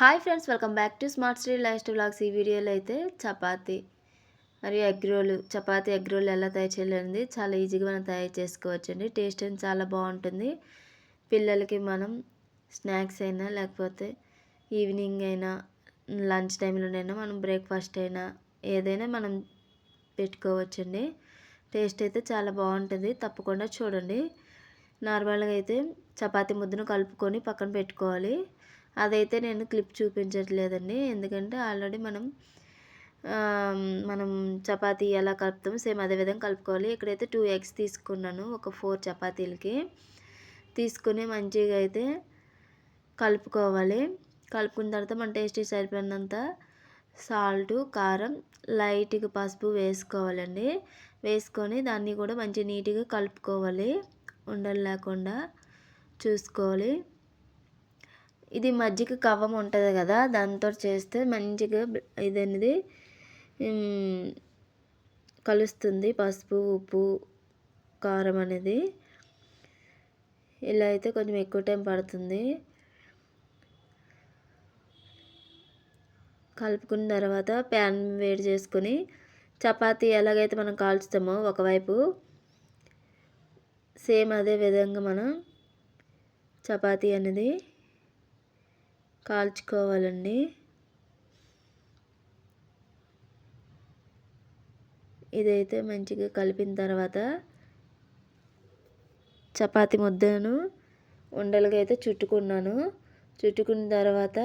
Hi friends welcome back to smart street life style blogs. ఈ వీడియోలో అయితే చపాతి మరియు egg roll chapati egg roll ఎలా తయారు చేయాలండి చాలా ఈజీగా మనం తయారు చేసుకోవచ్చు అండి టేస్ట్ అని చాలా బాగుంటుంది. పిల్లలకి మనం స్నాక్స్ అయినా లేకపోతే ఈవినింగ్ అయినా లంచ్ టైంలోనైనా మనం బ్రేక్ఫాస్ట్ అయినా ఏదైనా మనం పెట్టుకోవచ్చండి. టేస్ట్ అయితే చాలా బాగుంటుంది. తప్పకుండా చూడండి. నార్మల్గా అయితే చపాతి ముద్దను కలుపుకొని పక్కన పెట్టుకోవాలి. అదైతే నేను క్లిప్ చూపించట్లేదండి. ఎందుకంటే ఆల్రెడీ మనం మనం చపాతీ ఎలా కలుపుతాం సేమ్ అదే విధంగా కలుపుకోవాలి. ఇక్కడైతే టూ ఎగ్స్ తీసుకున్నాను ఒక ఫోర్ చపాతీలకి. తీసుకుని మంచిగా అయితే కలుపుకోవాలి. కలుపుకున్న తర్వాత మన టేస్టీ సరిపోయినంత సాల్ట్ కారం లైట్గా పసుపు వేసుకోవాలండి. వేసుకొని దాన్ని కూడా మంచి నీట్గా కలుపుకోవాలి. ఉండలు లేకుండా చూసుకోవాలి. ఇది మజ్జిగ కవ్వం ఉంటుంది కదా దాంతో చేస్తే మంచిగా ఇది అనేది కలుస్తుంది. పసుపు ఉప్పు కారం అనేది. ఇలా అయితే కొంచెం ఎక్కువ టైం పడుతుంది. కలుపుకున్న తర్వాత ప్యాన్ వేడి చేసుకొని చపాతీ ఎలాగైతే మనం కాల్చుతామో ఒకవైపు సేమ్ అదే విధంగా మనం చపాతీ అనేది కాల్చుకోవాలండి. ఇదైతే మంచిగా కలిపిన తర్వాత చపాతి ముద్దను ఉండలుగా అయితే చుట్టుకున్నాను. చుట్టుకున్న తర్వాత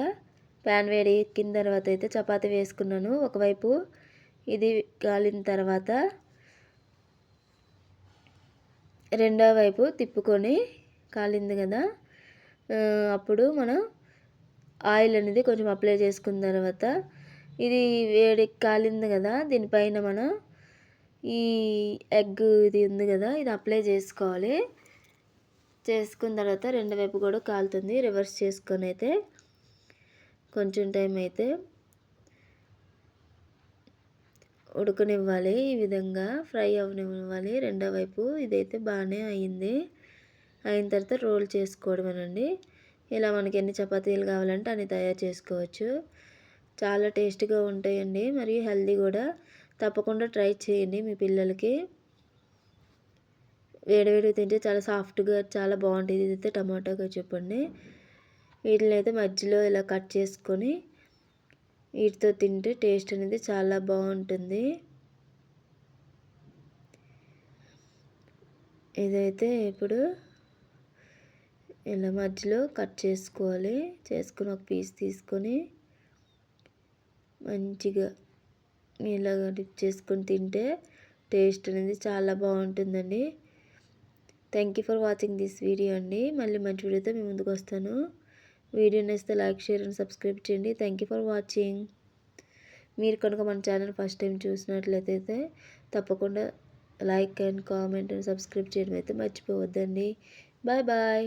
ప్యాన్ వేడి ఎక్కిన తర్వాత అయితే చపాతి వేసుకున్నాను. ఒకవైపు ఇది కాలిన తర్వాత రెండో వైపు తిప్పుకొని కాలింది కదా. అప్పుడు మనం ఆయిల్ అనేది కొంచెం అప్లై చేసుకున్న తర్వాత ఇది వేడి కాలింది కదా దీనిపైన మనం ఈ ఎగ్ ఇది ఉంది కదా ఇది అప్లై చేసుకోవాలి. చేసుకున్న తర్వాత రెండు వైపు కూడా కాలుతుంది రివర్స్ చేసుకొని అయితే కొంచెం టైం అయితే ఉడకనివ్వాలి ఈ విధంగా ఫ్రై అవనివ్వాలి. రెండో వైపు ఇదైతే బాగానే అయింది. అయిన తర్వాత రోల్ చేసుకోవడమేనండి. ఇలా మనకి ఎన్ని చపాతీలు కావాలంటే అన్ని తయారు చేసుకోవచ్చు. చాలా టేస్ట్గా ఉంటాయండి. మరియు హెల్దీ కూడా. తప్పకుండా ట్రై చేయండి మీ పిల్లలకి. వేడివేడి తింటే చాలా సాఫ్ట్గా చాలా బాగుంటుంది. ఇదైతే టమాటోగా చెప్పండి. వీటిని అయితే మధ్యలో ఇలా కట్ చేసుకొని వీటితో తింటే టేస్ట్ అనేది చాలా బాగుంటుంది. ఇదైతే ఇప్పుడు ఇలా మధ్యలో కట్ చేసుకోవాలి. చేసుకుని ఒక పీస్ తీసుకొని మంచిగా ఇలాగ డిప్ చేసుకొని తింటే టేస్ట్ అనేది చాలా బాగుంటుందండి. Thank you for watching this video అండి. మళ్ళీ మంచి వీడియోతో మీ ముందుకు వస్తాను. వీడియో నచ్చితే లైక్ షేర్ అండ్ సబ్స్క్రైబ్ చేయండి. థ్యాంక్ యూ ఫర్ వాచింగ్ మీరు కనుక మన ఛానల్ ఫస్ట్ టైం చూసినట్లయితే తప్పకుండా like and comment and subscribe చేయడం అయితే మర్చిపోవద్దండి. Bye bye